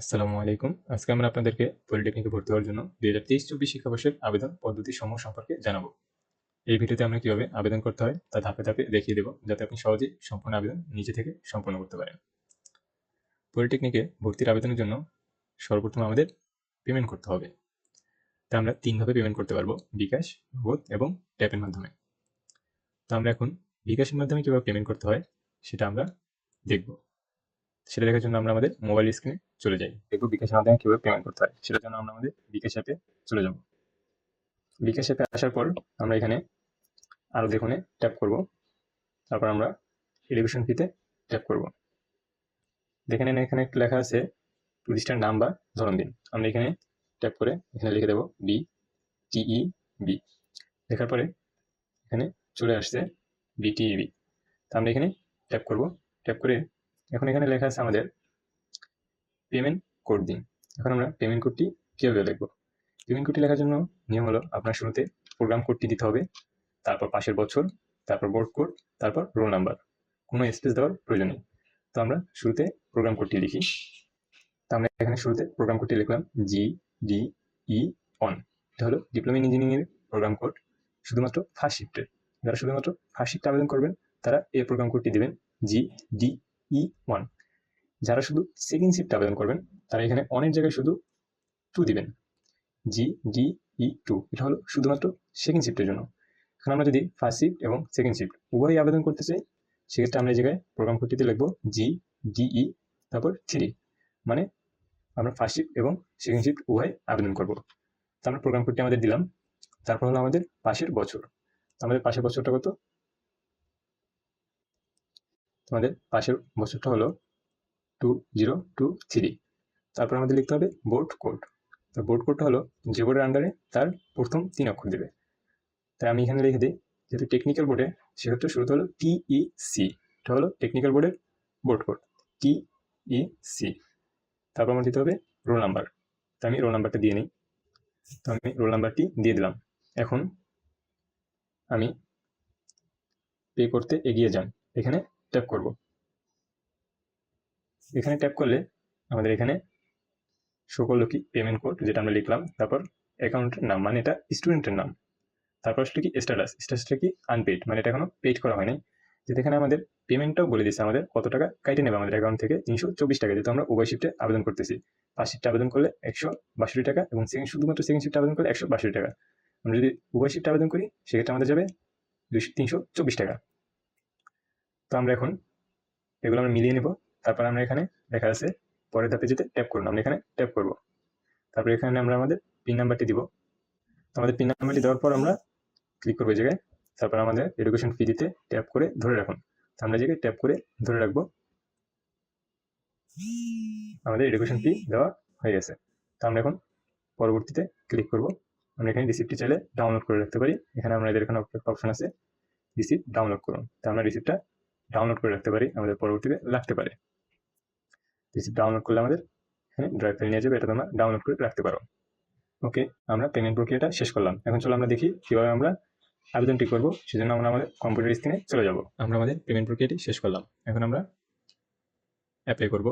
আসসালামু আলাইকুম। আজকে আমরা আপনাদেরকে পলিটেকনিকে ভর্তি হওয়ার জন্য দুই হাজার তেইশ চব্বিশ শিক্ষাবর্ষের আবেদন পদ্ধতি সমূহ সম্পর্কে জানাব। এই ভিডিওতে আমরা কীভাবে আবেদন করতে হয় তা ধাপে ধাপে দেখিয়ে দেবো, যাতে আপনি সহজেই সম্পূর্ণ আবেদন নিজে থেকে সম্পন্ন করতে পারেন। পলিটেকনিকে ভর্তির আবেদনের জন্য সর্বপ্রথম আমাদের পেমেন্ট করতে হবে। তা আমরা তিনভাবে পেমেন্ট করতে পারব, বিকাশ নগদ এবং ট্যাপের মাধ্যমে। তো আমরা এখন বিকাশের মাধ্যমে কীভাবে পেমেন্ট করতে হয় সেটা আমরা দেখব। সেটা দেখার জন্য আমরা আমাদের মোবাইল স্ক্রিনে চলে যাই। দেখব বিকাশের মাধ্যমে কীভাবে পেমেন্ট করতে হয়। সেটার জন্য আমরা আমাদের বিকাশ অ্যাপে চলে যাব। বিকাশ অ্যাপে আসার পর আমরা এখানে আরও দেখুনে ট্যাপ করব। তারপর আমরা এডুকেশন ফিতে ট্যাপ করব। দেখে নেন এখানে একটু লেখা আছে টুরিস্টের নাম বা ধরন দিন। আমরা এখানে ট্যাপ করে এখানে লিখে দেবো বি টিই বি লেখার পরে এখানে চলে আসছে বিটিইবি তা আমরা এখানে ট্যাপ করব। ট্যাপ করে এখন এখানে লেখা আছে আমাদের পেমেন্ট কোড দিন। এখন আমরা পেমেন্ট কোডটি কীভাবে লিখব? পেমেন্ট কোডটি লেখার জন্য নিয়ম হলো আপনার শুরুতে প্রোগ্রাম কোডটি দিতে হবে, তারপর পাশের বছর, তারপর বোর্ড কোড তারপর রোল নাম্বার কোনো স্পেস দেওয়ার প্রয়োজন নেই। তো আমরা শুরুতে প্রোগ্রাম কোডটি লিখি। তো আমরা এখানে শুরুতে প্রোগ্রাম কোডটি লিখলাম জি ডি ই অন এটা হলো diploma in engineering program code শুধুমাত্র ফার্স্ট শিফটের যারা শুধুমাত্র ফার্স্ট শিফটে আবেদন করবেন, তারা এই প্রোগ্রাম কোডটি দেবেন জি ডি ই ওয়ান যারা শুধু সেকেন্ড শিফটে আবেদন করবেন, তারা এখানে অনেক জায়গায় শুধু টু দিবেন। জি ডি ই টু এটা হলো শুধুমাত্র সেকেন্ড শিফটের জন্য। এখন আমরা যদি ফার্স্ট শিফট এবং সেকেন্ড শিফট উভয়ই আবেদন করতে চাই, সেক্ষেত্রে আমরা এই জায়গায় প্রোগ্রাম কোডটিতে লিখব জি ডিই তারপর থ্রি মানে আমরা ফার্স্ট শিফট এবং সেকেন্ড শিফট উভয় আবেদন করব। তো আমরা প্রোগ্রাম কোডটি আমাদের দিলাম। তারপর হলো আমাদের পাশের বছর। আমাদের পাশের বছরটা কত? আমাদের পাশের বছরটা হলো টু জিরো টু থ্রি তারপর আমাদের লিখতে হবে বোর্ড কোড তো বোর্ড কোডটা হলো যে বোর্ডের আন্ডারে তার প্রথম তিন অক্ষর দেবে। তাই আমি এখানে লিখে দিই, যেহেতু টেকনিক্যাল বোর্ডে সেক্ষেত্রে শুরুতে হলো টিই সি এটা হলো টেকনিক্যাল বোর্ডের বোর্ড কোড টিই সি তারপর আমার দিতে হবে রোল নাম্বার তো আমি রোল নাম্বারটা দিয়ে নিই। তো আমি রোল নাম্বারটি দিয়ে দিলাম। এখন আমি পে করতে এগিয়ে যান। এখানে ট্যাপ করব। এখানে ট্যাপ করলে আমাদের এখানে শো করল কি পেমেন্ট কোড যেটা আমরা লিখলাম, তারপর অ্যাকাউন্টের নাম মানে এটা স্টুডেন্টের নাম। তারপর আসলে কি স্ট্যাটাস স্ট্যাটাসটা কি আনপেড মানে এটা এখনও পেড করা হয়নি। যেটা এখানে আমাদের পেমেন্টটাও বলে দিচ্ছে আমাদের কত টাকা কাইটে নেবে আমাদের অ্যাকাউন্ট থেকে? তিনশো চব্বিশ টাকা, যেহেতু আমরা উভয় শিফটে আবেদন করতেছি। ফার্স্ট শিফটে আবেদন করলে একশো বাষট্টি টাকা এবং সেকেন্ড শুধুমাত্র সেকেন্ড শিফটে আবেদন করলে একশো বাষট্টি টাকা। আমরা যদি উভয় শিফটে আবেদন করি, সেক্ষেত্রে আমাদের যাবে দুশো তিনশো চব্বিশ টাকা। তো আমরা এখন এগুলো আমরা মিলিয়ে নেব। তারপর আমরা এখানে দেখা আছে পরের ধাপে যেতে ট্যাপ করুন আমরা এখানে ট্যাপ করব। তারপর এখানে আমরা আমাদের পিন নাম্বারটি দিব। আমাদের পিন নাম্বারটি দেওয়ার পর আমরা ক্লিক করব এই জায়গায়। তারপর আমাদের এডুকেশন ফি দিতে ট্যাপ করে ধরে রাখুন। তো আমরা জায়গায় ট্যাপ করে ধরে রাখব। আমাদের এডুকেশন ফি দেওয়া হয়ে গেছে। তো আমরা এখন পরবর্তীতে ক্লিক করব। আমরা এখানে রিসিপ্টটি চাইলে ডাউনলোড করে রাখতে পারি। এখানে আমাদের এখানে একটা অপশন আছে রিসিপ্ট ডাউনলোড করুন। তো আমরা রিসিপ্টটা ডাউনলোড করে রাখতে পারি আমাদের পরবর্তীতে লাগতে পারে। রিসিপ্ট ডাউনলোড করলে আমাদের এখানে ড্রাইভ ফাইল নিয়ে যাবে, এটা তোমরা ডাউনলোড করে রাখতে পারো। ওকে আমরা পেমেন্ট প্রক্রিয়াটা শেষ করলাম। এখন চলো আমরা দেখি কীভাবে আমরা আবেদনটি করব, সেজন্য আমরা আমাদের কম্পিউটার স্ক্রিনে চলে যাব। আমরা আমাদের পেমেন্ট প্রক্রিয়াটি শেষ করলাম। এখন আমরা অ্যাপ্লাই করব।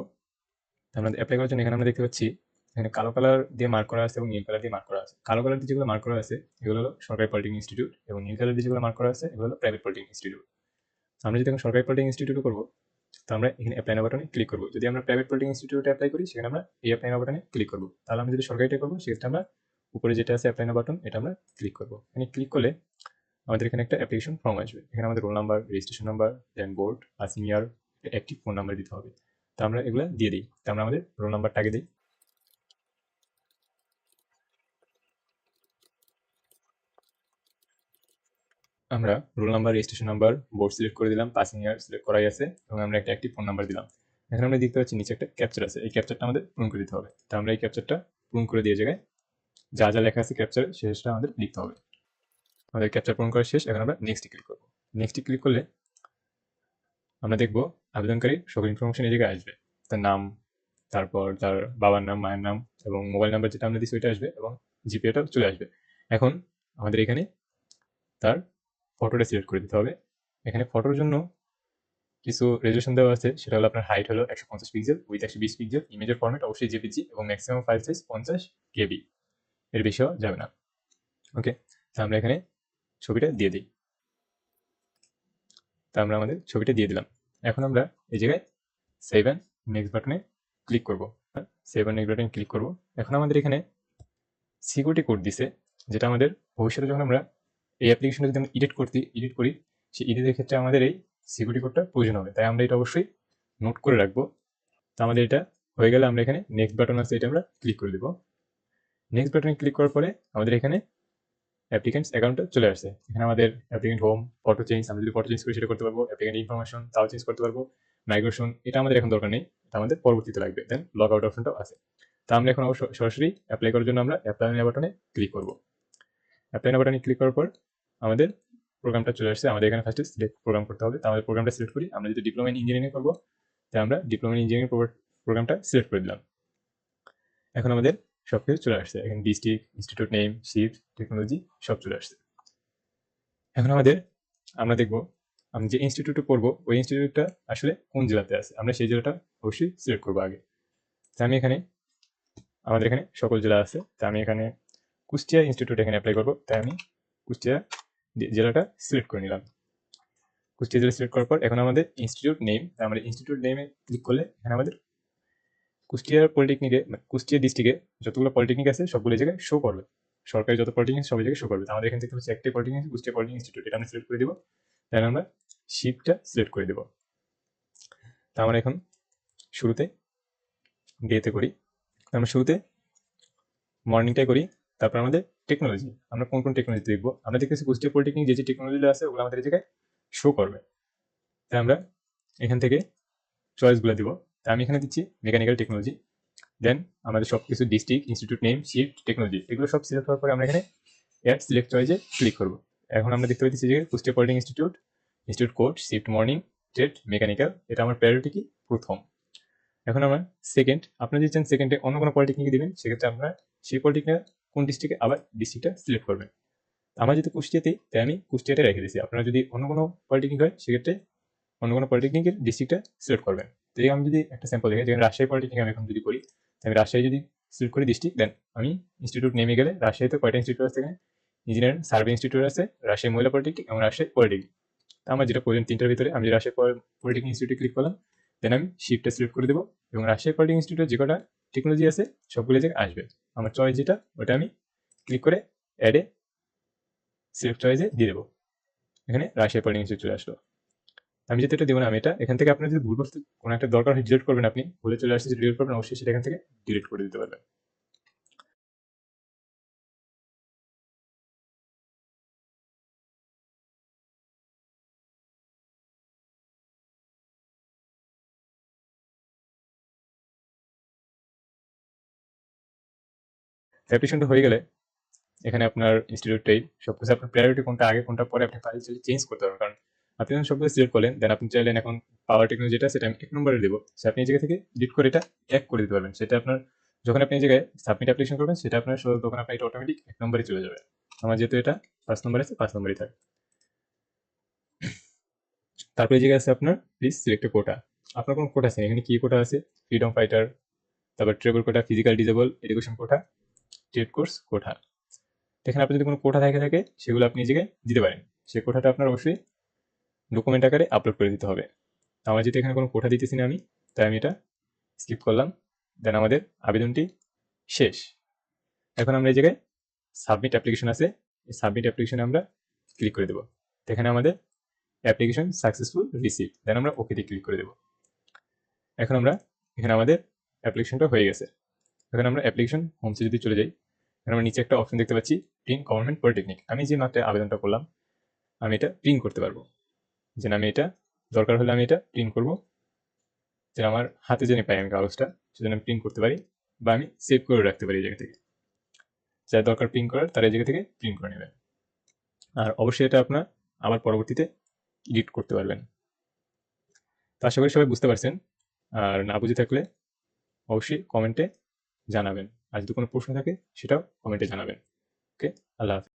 আমরা অ্যাপ্লাই করার জন্য এখানে আমরা দেখতে পাচ্ছি, এখানে কালো কালার দিয়ে মার্ক করা আছে এবং নীল কালার দিয়ে মার্ক করা আছে। কালো কালার দিয়ে যেগুলো মার্ক করা আছে, এগুলো হলো সরকারি পলিটেকনিক ইনস্টিটিউট এবং নীল কালার দিয়ে যেগুলো মার্ক করা আছে, এগুলো হলো প্রাইভেট পলিটেকনিক ইনস্টিটিউট আমরা যদি এখন সরকারি পলিটেকনিক ইনস্টিটিউটে করব তো আমরা এখানে অ্যাপ্লাই বাটনে ক্লিক করব। যদি আমরা প্রাইভেট পলিটেকনিক ইনস্টিটিউটে অ্যাপ্লাই করি, সেখানে আমরা এই অ্যাপ্লাই বাটনে ক্লিক করব। তাহলে আমরা যদি সরকারিটা করব, সেক্ষেত্রে আমরা উপরে যেটা আছে অ্যাপ্লাই বাটন এটা আমরা ক্লিক করব। এখানে ক্লিক করলে আমাদের এখানে একটা অ্যাপ্লিকেশন ফর্ম আসবে। এখানে আমাদের roll number registration number then board passing year active phone number দিতে হবে। তো আমরা এগুলো দিয়ে দিই। তো আমরা আমাদের রোল নাম্বারটা আগে দিই। আমরা roll number registration number board select করে দিলাম পাসিং ইয়ার সিলেক্ট করাই আছে, এবং আমরা একটা অ্যাক্টিভ ফোন নাম্বার দিলাম। এখানে আমরা দেখতে পাচ্ছি নিচে একটা ক্যাপচার আছে, এই ক্যাপচারটা আমাদের পূরণ করে দিতে হবে। তো আমরা এই ক্যাপচারটা পূরণ করে দিয়ে জায়গায় যা যা লেখা আছে ক্যাপচার শেষটা আমাদের লিখতে হবে। আমাদের ক্যাপচার পূরণ করা শেষ, এখন আমরা নেক্সট ক্লিক করব। নেক্সট ক্লিক করলে আমরা দেখব আবেদনকারী সকল ইনফরমেশন এই জায়গায় আসবে। তার নাম, তারপর তার বাবার নাম, মায়ের নাম, এবং মোবাইল নাম্বার যেটা আমরা দিচ্ছি ওইটা আসবে, এবং জিপিএটা চলে আসবে। এখন আমাদের এখানে তার ফটোটা সিলেক্ট করে দিতে হবে। এখানে ফটোর জন্য কিছু রেজুলেশন দেওয়া আছে। সেটা হলো আপনার হাইট হলো একশো পঞ্চাশ পিক্সেল উইথ একশো বিশ পিক্সেল ইমেজের ফর্মেট অবশ্যই জেপিজি এবং ম্যাক্সিমাম ফাইল সাইজ পঞ্চাশ কেবি এর বেশিও যাবে না। ওকে তা আমরা এখানে ছবিটা দিয়ে দিই। তা আমরা আমাদের ছবিটা দিয়ে দিলাম। এখন আমরা এই জায়গায় সেভ অ্যান্ড নেক্সট বাটনে ক্লিক করব। সেভ অ্যান্ড নেক্সট বাটনে ক্লিক করব। এখন আমাদের এখানে সিকিউরিটি কোড দিছে, যেটা আমাদের ভবিষ্যতে যখন আমরা এই অ্যাপ্লিকেশনটা যদি আমরা এডিট করতে এডিট করি, সেই এডিটের ক্ষেত্রে আমাদের এই সিকিউরিটি কোডটা প্রয়োজন হবে। তাই আমরা এটা অবশ্যই নোট করে রাখব। তো আমাদের এটা হয়ে গেলে আমরা এখানে নেক্সট বাটন আছে, এটা আমরা ক্লিক করে দেবো। নেক্সট বাটনে ক্লিক করার পরে আমাদের এখানে অ্যাপ্লিকেন্টস অ্যাকাউন্টটা চলে আসছে। এখানে আমাদের অ্যাপ্লিকেন্ট হোম ফটো চেঞ্জ আমরা যদি ফটো চেঞ্জ করি, সেটা করতে পারব। অ্যাপ্লিকেন্ট ইনফরমেশন তাও চেঞ্জ করতে পারব। মাইগ্রেশন এটা আমাদের এখন দরকার নেই। এটা আমাদের পরবর্তীতে লাগবে। দেন লগ আউট অপশনটাও আছে। তা আমরা এখন অবশ্য সরাসরি অ্যাপ্লাই করার জন্য আমরা অ্যাপ্লাই বাটনে ক্লিক করব। অ্যাপ্লাই বাটনে ক্লিক করার পর আমাদের প্রোগ্রামটা চলে আসছে। আমাদের এখানে ফার্স্টে সিলেক্ট প্রোগ্রাম করতে হবে। তো আমাদের প্রোগ্রামটা সিলেক্ট করি। আমরা যদি ডিপ্লোমা ইন ইঞ্জিনিয়ারিং করব তাই আমরা ডিপ্লোমা ইন ইঞ্জিনিয়ারিং প্রোগ্রামটা সিলেক্ট করে দিলাম। এখন আমাদের সব কিছু চলে আসছে। এখানে district institute name shift technology সব চলে আসছে। এখন আমাদের, আমরা দেখব, আমি যে ইনস্টিটিউটে পড়ব, ওই ইনস্টিটিউটটা আসলে কোন জেলাতে আছে? আমরা সেই জেলাটা অবশ্যই সিলেক্ট করব আগে। তো আমি এখানে, আমাদের এখানে সকল জেলা আছে। তো আমি এখানে কুষ্টিয়া ইনস্টিটিউট এখানে অ্যাপ্লাই করব। তাই আমি কুষ্টিয়া জেলাটা সিলেক্ট করে নিলাম। কুষ্টিয়া জেলা সিলেক্ট করার পর এখন আমাদের ইনস্টিটিউট নেম আমাদের ইনস্টিটিউট নেমে ক্লিক করলে এখানে আমাদের কুষ্টিয়া পলিটেকনিকে মানে কুষ্টিয়া ডিস্ট্রিক্টে যতগুলো পলিটেকনিক আছে, সবগুলো জায়গায় শো করবে। সরকারি যত পলিটেকনিক সব জায়গায় শো করবে। আমাদের এখান থেকে হচ্ছে একটাই পলিটেকনিক কুষ্টিয়া পলিটেকনিক ইনস্টিটিউট এটা আমরা সিলেক্ট করে দিব। দেন আমরা শিফটটা সিলেক্ট করে দেব। তা আমরা এখন শুরুতে ডেতে করি। আমরা শুরুতে মর্নিংটাই করি। তারপর আমাদের টেকনোলজি আমরা কোন কোন টেকনোলজি দেখব? আমরা দেখতেছি কুষ্টিয়া পলিটেকনিক যে যে টেকনোলজিগুলো আছে, ওগুলো আমাদের এই জায়গায় শো করবে। তাই আমরা এখান থেকে চয়েসগুলো দিব। তা আমি এখানে দিচ্ছি মেকানিক্যাল টেকনোলজি দেন আমাদের সব কিছু district institute name shift technology এগুলো সব সিলেক্ট হওয়ার পরে আমরা এখানে অ্যাড সিলেক্ট চয়েসে ক্লিক করব। এখন আমরা দেখতে পাচ্ছি যে Kushtia polytechnic institute institute code shift morning trade mechanical এটা আমার প্রায়োরিটি কি? প্রথম। এখন আমরা সেকেন্ড আপনারা যদি চান সেকেন্ডে অন্য কোনো পলিটেকনিকে দেবেন, সেক্ষেত্রে আপনারা সেই পলিটেকনিক কোন ডিস্ট্রিক্টে আবার ডিস্ট্রিক্টটা সিলেক্ট করবেন আমার যেহেতু কুষ্টিয়াতেই, তাই আমি কুষ্টিয়াটা রেখে দিয়েছি। আপনারা যদি অন্য কোনো পলিটেকনিক হয়, সেক্ষেত্রে অন্য কোনো পলিটেকনিকের ডিস্ট্রিক্টটা সিলেক্ট করবেন তো আমি যদি একটা স্যাম্পল দেখি যেখানে রাজশাহী পলিটেকনিক আমি এখন যদি করি আমি রাজশাহী যদি সিলেক্ট করি ডিস্ট্রিক্ট দেন আমি ইনস্টিটিউট নেমে গেলে রাজশাহীতে কয়টা ইনস্টিটিউট আছে এখানে? ইঞ্জিনিয়ারিং সার্ভে ইনস্টিটিউট আছে, রাজশাহী মহিলা পলিটেকনিক এবং রাজশাহী পলিটেকনিক তো আমার যেটা প্রয়োজন তিনটার ভিতরে, আমি রাজশাহী পলিটেকনিক ইনস্টিটিউটে ক্লিক করলাম দেন আমি শিফটটা সিলেক্ট করে দেবো এবং রাজশাহী পলিটেকনিক ইনস্টিটিউটে যে কটা টেকনোলজি আছে, সবগুলো জায়গায় আসবে। আমার চয়েস যেটা, ওটা আমি ক্লিক করে অ্যাডে সিলেক্ট চয়েসে দিয়ে দেবো। এখানে রাশিয়া পার্টিং হিসেবে চলে আসলো। আমি যেহেতু এটা দেবো না, আমি এটা, এখান থেকে আপনার যদি ভুল বস্তু কোনো একটা দরকার হয় ডিলিট করবেন আপনি। ভুলে চলে আসছে ডিলিট করবেন, অবশ্যই সেটা এখান থেকে ডিলিট করে দিতে পারবেন। অ্যাপ্লিকেশনটা হয়ে গেলে এখানে আপনার ইনস্টিটিউটটাই সব কিছু আপনার প্রায়োরিটি কোনটা, আগে কোনটা, পরে আপনি ফাইল চাইলে চেঞ্জ করতে পারবেন। কারণ আপনি যখন সবগুলো সিলেক্ট করলেন দেন আপনি চাইলেন এখন পাওয়ার টেকনোলজি যেটা, সেটা আমি এক নম্বরে দেবো। সে আপনি এই জায়গা থেকে ডিট করে এটা এক করে দিতে পারবেন। সেটা আপনার, যখন আপনি এই জায়গায় সাবমিট অ্যাপ্লিকেশন করবেন, সেটা আপনার তখন আপনার এটা অটোমেটিক এক নম্বরে চলে যাবে। আমার যেহেতু এটা পাঁচ নম্বরে আছে, পাঁচ নম্বরই থাকে। তারপরে এই জায়গায় আছে আপনার প্লিজ সিলেক্ট কোটা আপনার কোনো কোটা আছে এখানে কি কোটা আছে? ফ্রিডম ফাইটার তারপর tribal quota physical disable education quota trade course quota এখানে আপনার যদি কোনো কোঠা থাকে থাকে, সেগুলো আপনি জায়গায় দিতে পারেন। সেই কোঠাটা আপনার অবশ্যই ডকুমেন্ট আকারে আপলোড করে দিতে হবে। আমার যেহেতু এখানে কোনো কোঠা দিতেছি না আমি, তাই আমি এটা স্কিপ করলাম। দেন আমাদের আবেদনটি শেষ। এখন আমরা এই জায়গায় সাবমিট অ্যাপ্লিকেশন আছে। এই সাবমিট অ্যাপ্লিকেশনে আমরা ক্লিক করে দেবো। এখানে আমাদের অ্যাপ্লিকেশন সাকসেসফুল রিসিভ দেন আমরা ওকেতে ক্লিক করে দেবো। এখন আমরা, এখানে আমাদের অ্যাপ্লিকেশনটা হয়ে গেছে। এখন আমরা অ্যাপ্লিকেশন হোমসে যদি চলে যাই আমরা নিচে একটা অপশন দেখতে পাচ্ছি প্রিন্ট গভর্নমেন্ট পলিটেকনিক আমি যে মাত্র আবেদনটা করলাম, আমি এটা প্রিন্ট করতে পারব। যে আমি এটা, দরকার হলে আমি এটা প্রিন্ট করব। যে আমার হাতে জেনে পাই আমি কাগজটা, সেজন্য আমি প্রিন্ট করতে পারি বা আমি সেভ করে রাখতে পারি এই জায়গা থেকে। যা দরকার প্রিন্ট করার, তার এই জায়গা থেকে প্রিন্ট করে নেবেন আর অবশ্যই এটা আপনার আবার পরবর্তীতে এডিট করতে পারবেন। তো আশা করি সবাই বুঝতে পারছেন। আর না বুঝে থাকলে অবশ্যই কমেন্টে জানাবেন। আর যদি কোনো প্রশ্ন থাকে সেটাও কমেন্টে জানাবেন। ওকে আল্লাহ হাফিজ।